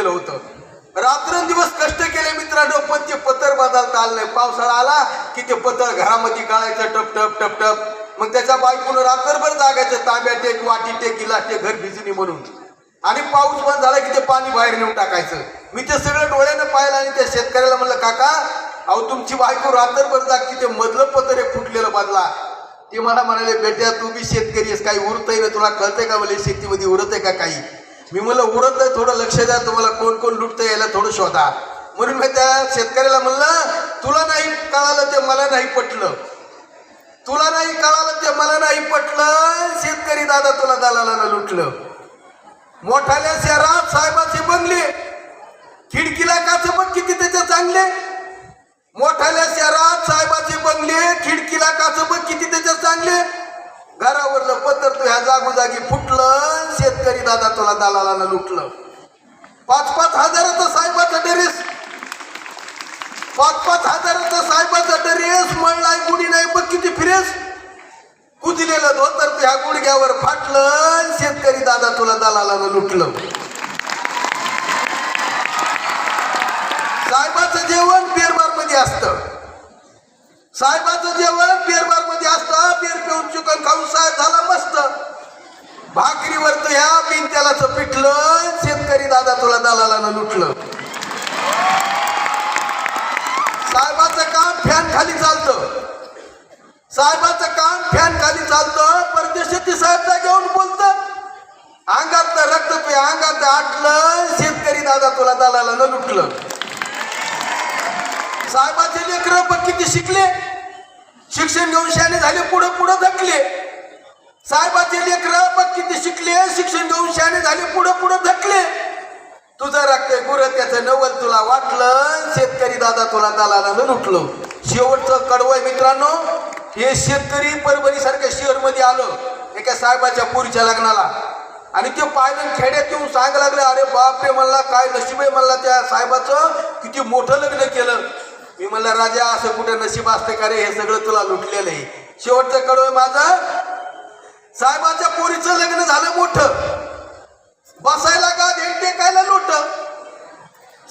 गेलं होतं. रात्रंदिवस कष्ट केले मित्रांनो पण ते पत्र बदलता आलं नाही. पावसाळा आला की ते पत्र घरामध्ये काढायचं टप टप टप टप. मग त्याच्या बायकून रात्रभर जागायचं तांब्या टेक वाटी टेक गिलास टेक घर भिजणी म्हणून. आणि पाऊस बंद झाला की ते पाणी बाहेर नेऊन टाकायचं. मी ते सगळं डोळ्यानं पाहिलं आणि त्या शेतकऱ्याला म्हणलं काका अहो तुमची बायको रात्रभर जागती ते मधलं पत्र एक फुटलेलं बदला ते मला म्हणाले बेट्या तू बी शेतकरी आहेस काही उरतंय ना तुला? कळतंय का मला शेतीमध्ये उरत आहे का काही? मी म्हणलं उरत नाही थोडं लक्ष द्या तुम्हाला कोण कोण लुटतं यायला थोडं शोधा. म्हणून मी त्या शेतकऱ्याला म्हणलं तुला नाही कळालं ते मला नाही पटलं. तुला नाही कळालं ते मला नाही पटलं. शेतकरी दादा तुला दलालाला लुटलं. मोठाल्या शहरात साहेबाचे बंगले. खिडकीला काच पण किती त्याचे चांगले. मोठाल्या शहरात साहेबा घरावरलं पत्र तू ह्या जागोजागी फुटलं शेतकरी दादा तुला दलालानं लुटलं. पाच पाच हजाराचं साहेबाचं ड्रेस पाच पाच हजाराचं साहेबाचं ड्रेस म्हणला गुढी नाही बघ किती फिरेस. कुजलेलं धोतर तू ह्या गुडघ्यावर फाटलं शेतकरी दादा तुला दलालानं लुटलं. साहेबाचं जेवण बेरबारमध्ये असतं. साहेबाचं जेवण बेरबार पिऊन साहेब झाला मस्त. भाकरीवर तू ह्या बिनत्यालाच पिटलं शेतकरी दादा तुला दलालानं लुटलं. साहेबाचं काम फॅन खाली चालतं. साहेबाचं काम फॅन खाली चालतं परदेशाती साहेब घेऊन बोलत. अंगातलं रक्त पे अंगात आटलं शेतकरी दादा तुला दलालानं लुटलं. साहेबाचे लेकर पण किती शिकले. शिक्षण घेऊन शाने झाले पुढे पुढे धकले. साहेबाचे लेकर बघ किती शिकले. शिक्षण घेऊन शाने झाले पुढे पुढे धकले. तुझं रक्त गुर त्याचं नवल तुला वाटलं. शेतकरी दादा तुला दलालानं लुटलं. शेवटचं कडवय मित्रांनो. हे शेतकरी परभणी सारख्या शहरमध्ये आलं. एका साहेबाच्या पुरीच्या लग्नाला. आणि ते पाहिलं खेड्यात येऊन सांगायला लागले अरे बापरे म्हणला काय नशीब आहे म्हणला त्या साहेबाचं. किती मोठं लग्न केलं. मी म्हणलं राजा असं कुठे नशीब असते का रे? हे सगळं तुला लुटलेलं आहे. शेवटचं कडवय माझं. साहेबाच्या पोरीचं लग्न झालं मोठं. बसायला का ध्यान टेकायला लोट?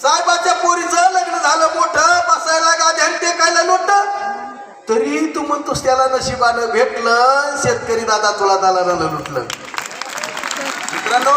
साहेबाच्या पोरीचं लग्न झालं मोठं. बसायला का ध्यान टेकायला लोट? तरी तू म्हणतोस त्याला नशिबानं भेटलं शेतकरी दादा तुला दालानं लुटलं. मित्रांनो